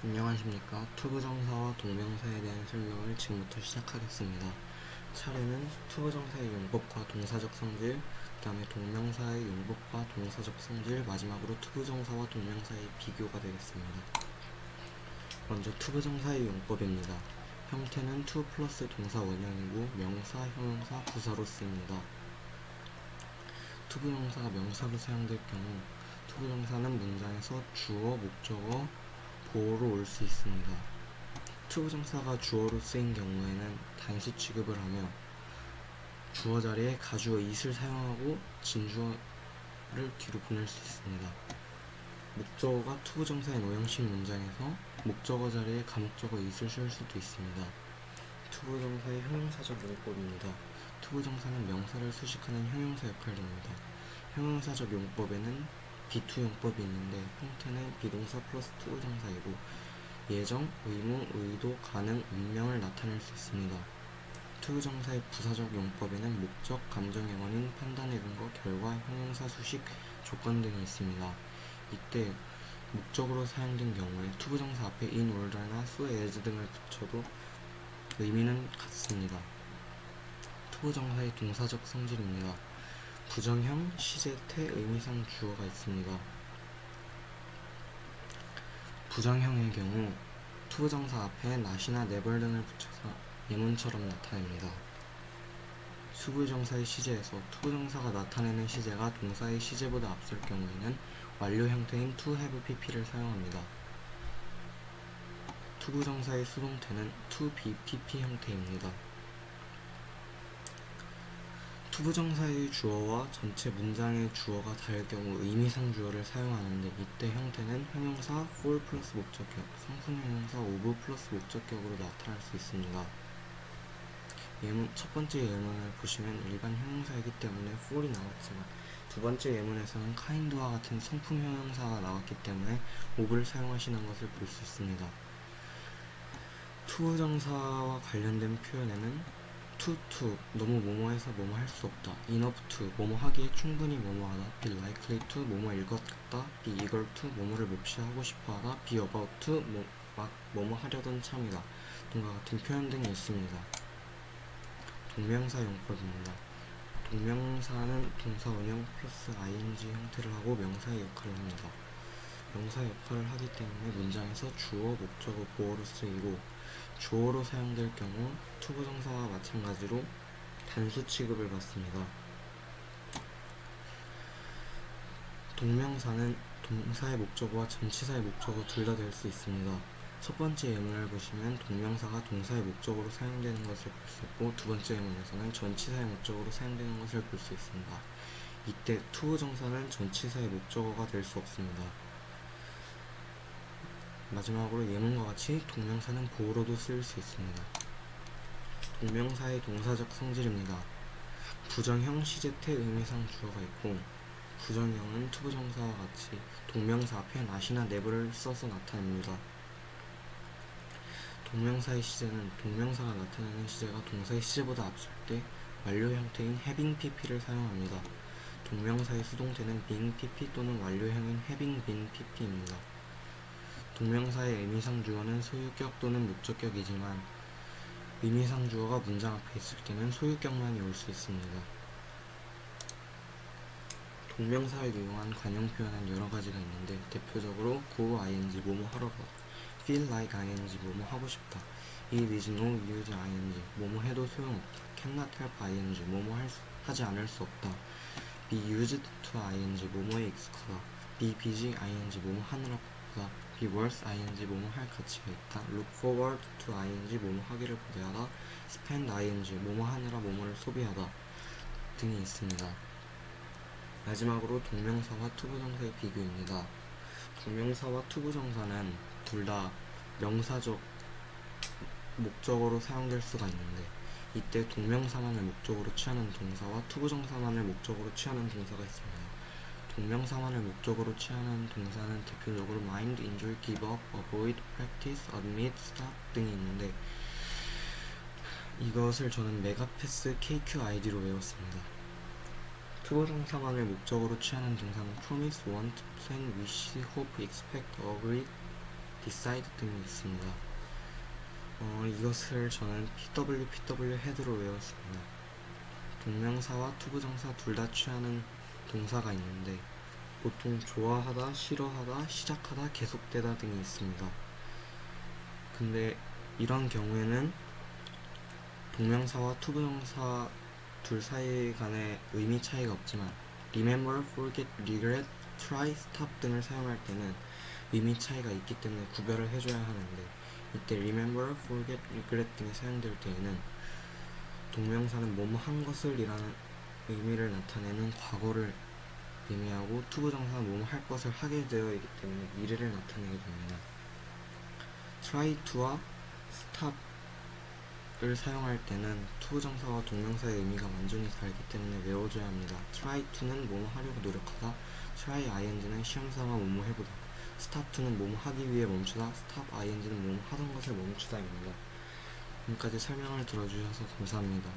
안녕하십니까. 투부정사와 동명사에 대한 설명을 지금부터 시작하겠습니다. 차례는 투부정사의 용법과 동사적 성질, 그 다음에 동명사의 용법과 동사적 성질, 마지막으로 투부정사와 동명사의 비교가 되겠습니다. 먼저 투부정사의 용법입니다. 형태는 투 플러스 동사 원형이고 명사, 형용사, 부사로 쓰입니다. 투부정사가 명사로 사용될 경우 투부정사는 문장에서 주어, 목적어, 보어로 올 수 있습니다. 투부정사가 주어로 쓰인 경우에는 단수 취급을 하며 주어 자리에 가주어 it을 사용하고 진주어를 뒤로 보낼 수 있습니다. 목적어가 투부정사인 오형식 문장에서 목적어 자리에 가목적어 it을 쓸 수도 있습니다. 투부정사의 형용사적 용법입니다. 투부정사는 명사를 수식하는 형용사 역할을 합니다. 형용사적 용법에는 비투용법이 있는데 형태는 비동사 플러스 투부정사이고 예정, 의무, 의도, 가능, 운명을 나타낼 수 있습니다. 투부정사의 부사적 용법에는 목적, 감정의 원인, 판단의 근거, 결과, 형용사 수식, 조건 등이 있습니다. 이때 목적으로 사용된 경우에 투부정사 앞에 in order나 so as 등을 붙여도 의미는 같습니다. 투부정사의 동사적 성질입니다. 부정형, 시제, 태, 의미상 주어가 있습니다. 부정형의 경우 투부정사 앞에 not이나 never 등을 붙여서 예문처럼 나타냅니다. 수부정사의 시제에서 투부정사가 나타내는 시제가 동사의 시제보다 앞설 경우에는 완료 형태인 to have pp를 사용합니다. 투부정사의 수동태는 to be pp 형태입니다. 투부정사의 주어와 전체 문장의 주어가 다를 경우 의미상 주어를 사용하는데 이때 형태는 형용사 for 플러스 목적격, 성분 형용사 of 플러스 목적격으로 나타날 수 있습니다. 예문, 첫 번째 예문을 보시면 일반 형용사이기 때문에 for이 나왔지만 두 번째 예문에서는 kind와 같은 성품 형용사가 나왔기 때문에 of를 사용하시는 것을 볼 수 있습니다. 투부정사와 관련된 표현에는 to to. 너무 뭐뭐해서 뭐뭐 할 수 없다. enough to. 뭐뭐 하기에 충분히 뭐뭐하다. be likely to. 뭐뭐일 것 같다. be eager to. 뭐뭐를 몹시 하고 싶어하다. be about to. 뭐, 막 뭐뭐 하려던 참이다. 등과 같은 표현 등이 있습니다. 동명사 용법입니다. 동명사는 동사 원형 플러스 ing 형태를 하고 명사의 역할을 합니다 명사 역할을 하기 때문에 문장에서 주어, 목적어, 보어로 쓰이고 주어로 사용될 경우 투부정사와 마찬가지로 단수 취급을 받습니다. 동명사는 동사의 목적어와 전치사의 목적어 둘 다 될 수 있습니다. 첫 번째 예문을 보시면 동명사가 동사의 목적으로 사용되는 것을 볼 수 있고 두 번째 예문에서는 전치사의 목적으로 사용되는 것을 볼 수 있습니다. 이때 투부정사는 전치사의 목적어가 될 수 없습니다. 마지막으로 예문과 같이 동명사는 보어로도 쓰일 수 있습니다. 동명사의 동사적 성질입니다. 부정형 시제태 의미상 주어가 있고 부정형은 투부정사와 같이 동명사 앞에 not이나 never를 써서 나타냅니다. 동명사의 시제는 동명사가 나타내는 시제가 동사의 시제보다 앞설 때 완료 형태인 having pp를 사용합니다. 동명사의 수동태는 being pp 또는 완료형인 having been pp입니다. 동명사의 의미상 주어는 소유격 또는 목적격이지만 의미상 주어가 문장 앞에 있을 때는 소유격만이 올 수 있습니다. 동명사를 이용한 관용 표현은 여러 가지가 있는데 대표적으로 go ing 뭐뭐 하러 가 feel like ing 뭐뭐 하고 싶다 it is no use ing 뭐뭐 해도 소용없다 cannot help ing 뭐뭐 할 수, 하지 않을 수 없다 be used to ing 뭐뭐에 익숙하다 be busy ing 뭐뭐 하느라 바쁘다 be worth ing 뭐뭐 할 가치가 있다 look forward to ing 뭐뭐 하기를 기대하다 spend ing 뭐뭐 하느라 뭐뭐를 소비하다 등이 있습니다. 마지막으로 동명사와 투부정사의 비교입니다. 동명사와 투부정사는 둘 다 명사적 목적어로 사용될 수가 있는데 이때 동명사만을 목적으로 취하는 동사와 투부정사만을 목적으로 취하는 동사가 있습니다. 동명사만을 목적으로 취하는 동사는 대표적으로 mind, enjoy, give up, avoid, practice, admit, stop 등이 있는데 이것을 저는 메가패스 KQID로 외웠습니다. 투부정사만을 목적으로 취하는 동사는 promise, want, plan, wish, hope, expect, agree decide 등이 있습니다. 어, 이것을 저는 PW, PW 헤드로 외웠습니다. 동명사와 투부정사 둘 다 취하는 동사가 있는데 보통 좋아하다, 싫어하다, 시작하다, 계속되다 등이 있습니다. 근데 이런 경우에는 동명사와 투부정사 둘 사이 간의 의미 차이가 없지만 remember, forget, regret, try, stop 등을 사용할 때는 의미 차이가 있기 때문에 구별을 해줘야 하는데 이때 remember, forget, regret 등이 사용될 때에는 동명사는 뭐뭐 한 것을 이라는 의미를 나타내는 과거를 의미하고 투부정사는 뭐뭐 할 것을 하게 되어 있기 때문에 미래를 나타내게 됩니다. try to와 stop을 사용할 때는 투부정사와 동명사의 의미가 완전히 다르기 때문에 외워줘야 합니다. try to는 뭐뭐 하려고 노력하다, try ing는 시험삼아 뭐뭐 해보다, stop to는 뭐뭐 하기 위해 멈추다, stop ing는 뭐뭐 하던 것을 멈추다입니다. 지금까지 설명을 들어주셔서 감사합니다.